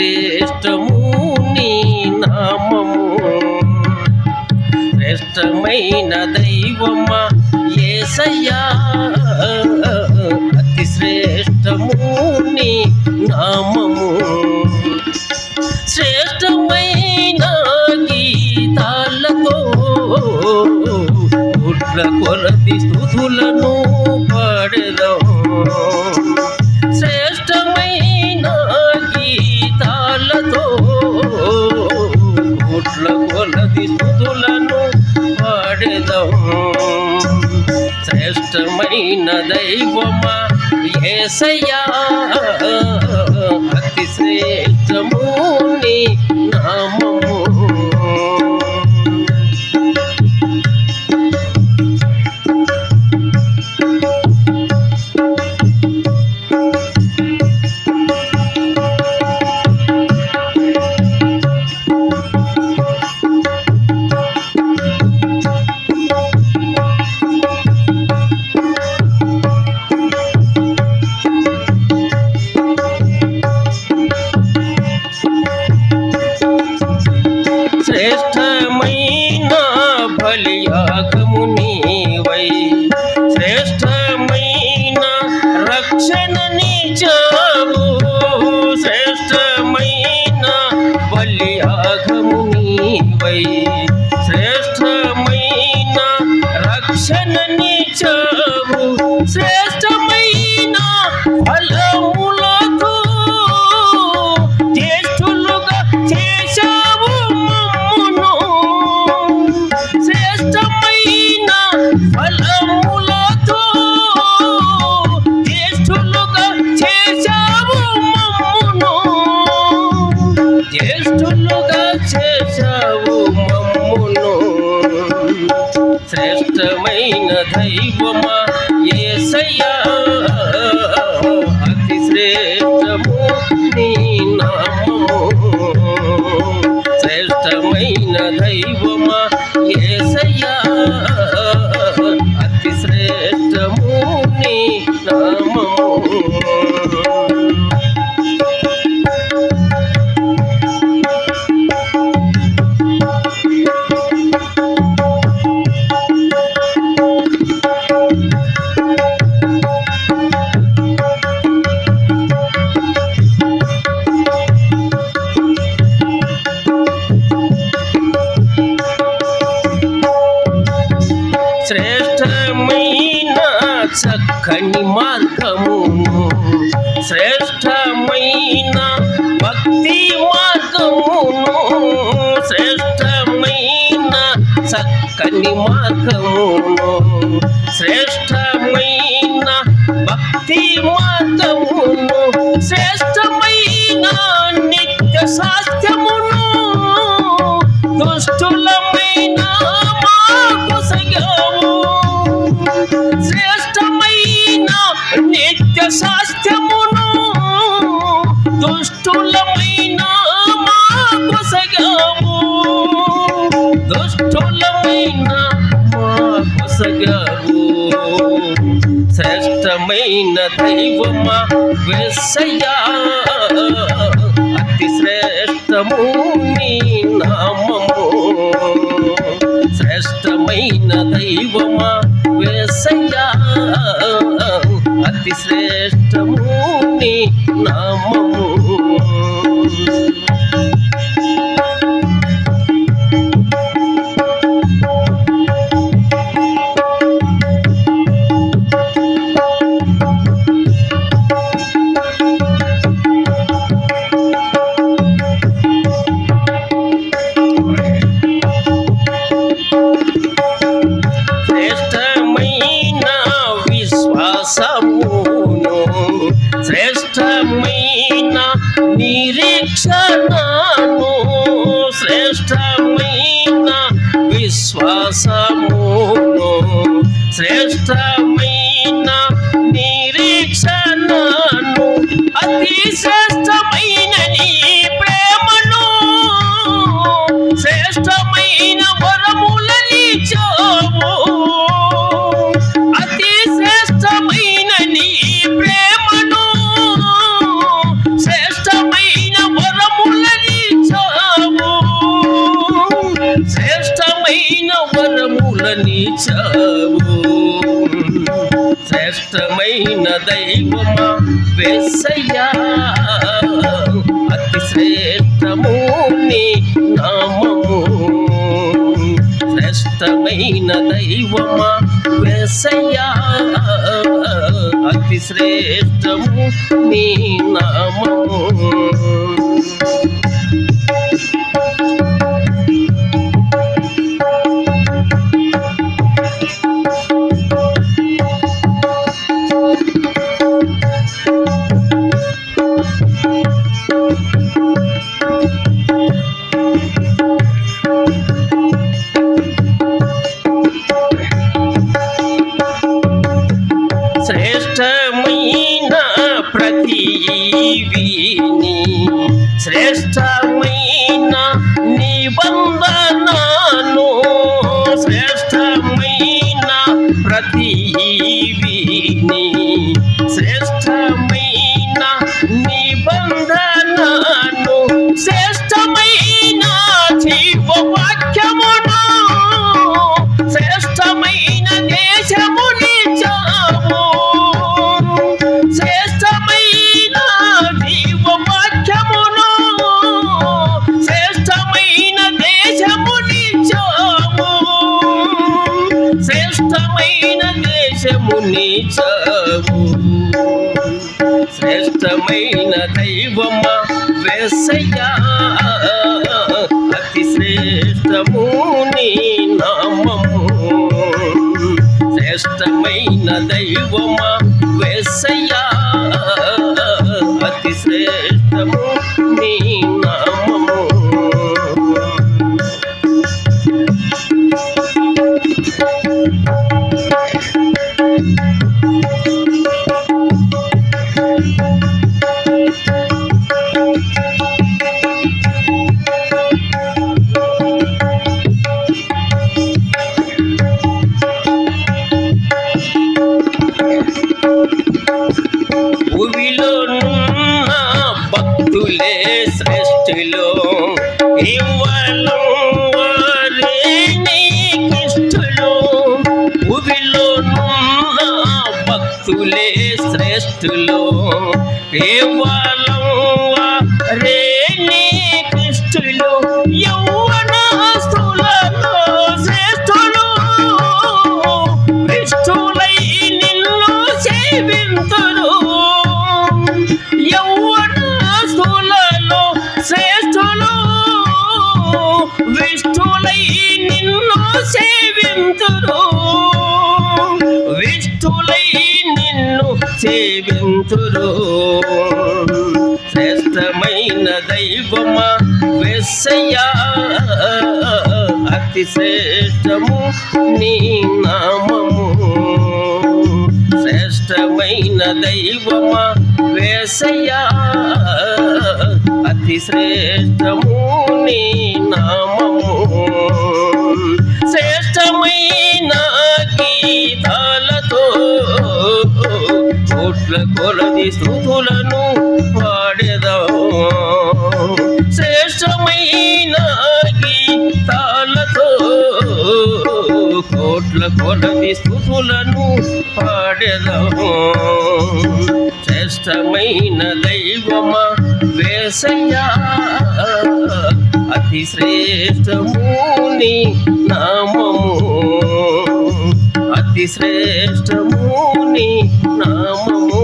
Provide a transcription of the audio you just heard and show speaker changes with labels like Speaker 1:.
Speaker 1: శ్రేష్టము నీ నామము. శ్రేష్టమైన దైవమా ఏసయ్యా. అతి శ్రేష్టము నీ నామము. శ్రేష్టమైన గీతాలతో కుట్ర కొలది స్థుతులను పాడెదం. కొలది స్థుతులను పాడెదం శ్రేష్టమైన దైవమా ఏసయ్యా. అతి శ్రేష్టము నీ రక్షణ నిజావు శ్రేష్టమైన బలియాగము నీవై శ్రేష్టమైన రక్షణ నిజావు శ్రేష్టమైన ఫలములతో చేశావు మమ్మును. శ్రేష్టమైన దైవమా ఏసయ్యా? అతి శ్రేష్ట శ్రేష్టమైన చక్కని మార్గమును శ్రేష్టమైన భక్తి మార్గమును. శ్రేష్టమైన చక్కని మార్గమును. శ్రేష్టమైన భక్తి మార్గమును. శ్రేష్టమైన నిత్య శాస్త్ర శాస్త్రమును దుష్టులమైన మాకు సగము. దుష్టులమైన మాకు సగము. శ్రేష్టమైన దైవమా వెస్సయ్యా అతి శ్రేష్టము నీ నామము. శ్రేష్టమైన దైవమా వేసయ్యా. అతి శ్రేష్టము నీ శ్రేష్టమైన నిరీక్షణను అతిశ దైవమా వేసయ్యా? అతి శ్రేష్టము నీ నామము. శ్రేష్టమైన దైవమా వేసయ్యా? అతి శ్రేష్టము నీ నామము. శ్రేష్టమైన దేశమునిచ్చావు శ్రేష్టమైన దైవమా వేసయ్యా. అతి శ్రేష్టము నీ నామము. శ్రేష్టమైన దైవమా వేసయ్యా. సృష్టిలో కేవలం వారే నీకిష్టులు భూమిలోనున్న భక్తులే శ్రేష్ఠులు. కేవలం సేవింతురు శ్రేష్టమైన దైవమా వెస్సయ్యా అతి శ్రేష్టము నీ నామము. శ్రేష్టమైన దైవమా వేసయ్యా. అతి శ్రేష్టము నీ నా కోట్ల కొలది స్థుతులను పాడేదాం శ్రేష్టమైన గీతాలతో కోట్ల కొలది స్థుతులను పాడేదాము శ్రేష్టమైన దైవమా వేసయ్యా అతి శ్రేష్టముని నామము. అతి శ్రేష్టము నీ నామము.